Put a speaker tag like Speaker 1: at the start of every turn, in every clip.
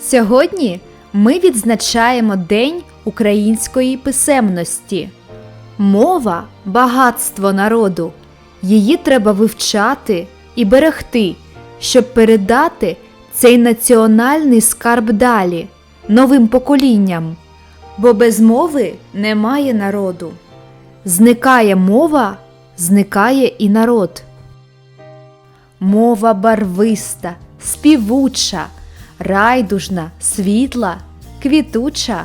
Speaker 1: Сьогодні ми відзначаємо День української писемності. Мова багатство народу. Її треба вивчати і берегти, щоб передати цей національний скарб далі, новим поколінням. Бо без мови немає народу. Зникає мова, зникає і народ. Мова барвиста, співуча, райдужна, світла, квітуча,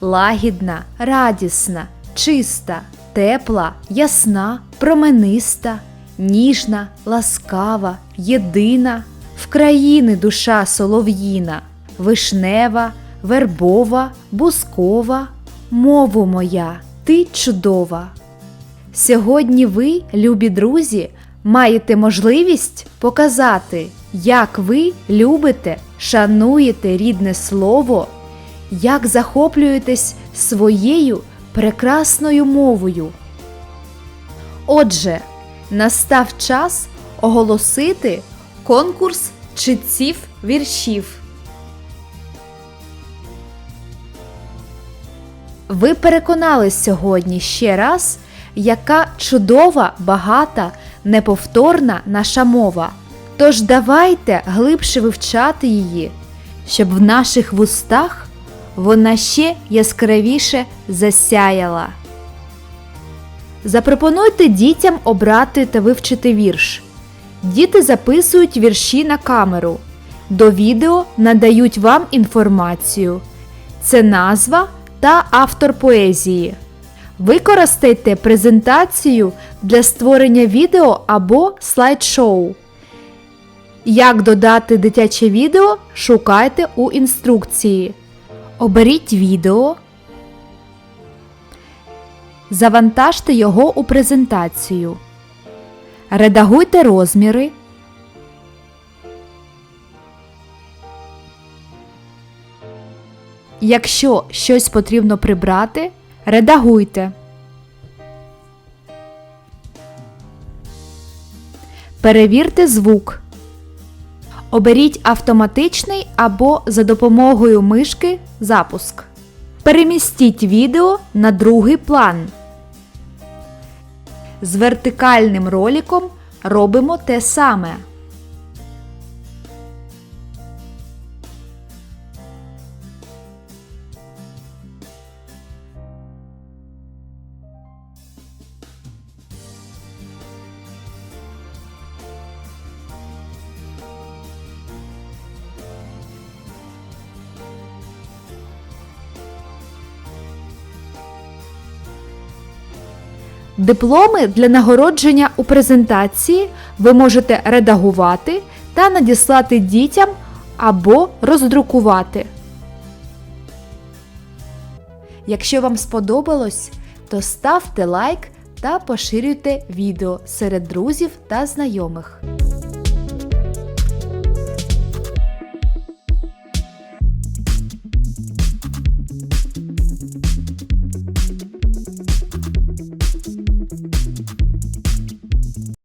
Speaker 1: лагідна, радісна, чиста, тепла, ясна, промениста, ніжна, ласкава, єдина, в країни душа солов'їна, вишнева, вербова, бускова, мову моя, ти чудова. Сьогодні ви, любі друзі, маєте можливість показати, як ви любите, шануєте рідне слово, як захоплюєтесь своєю прекрасною мовою. Отже, настав час оголосити конкурс читців віршів. Ви переконались сьогодні ще раз, яка чудова, багата, неповторна наша мова. Тож давайте глибше вивчати її, щоб в наших вустах вона ще яскравіше засяяла. Запропонуйте дітям обрати та вивчити вірш. Діти записують вірші на камеру. До відео надають вам інформацію. Це назва та автор поезії. Використайте презентацію для створення відео або слайд-шоу. Як додати дитяче відео, шукайте у інструкції. Оберіть відео. Завантажте його у презентацію. Редагуйте розміри. Якщо щось потрібно прибрати, редагуйте. Перевірте звук. Оберіть автоматичний або за допомогою мишки запуск. Перемістіть відео на другий план. З вертикальним роликом робимо те саме. Дипломи для нагородження у презентації ви можете редагувати та надіслати дітям або роздрукувати. Якщо вам сподобалось, то ставте лайк та поширюйте відео серед друзів та знайомих. Thank you. Thank you.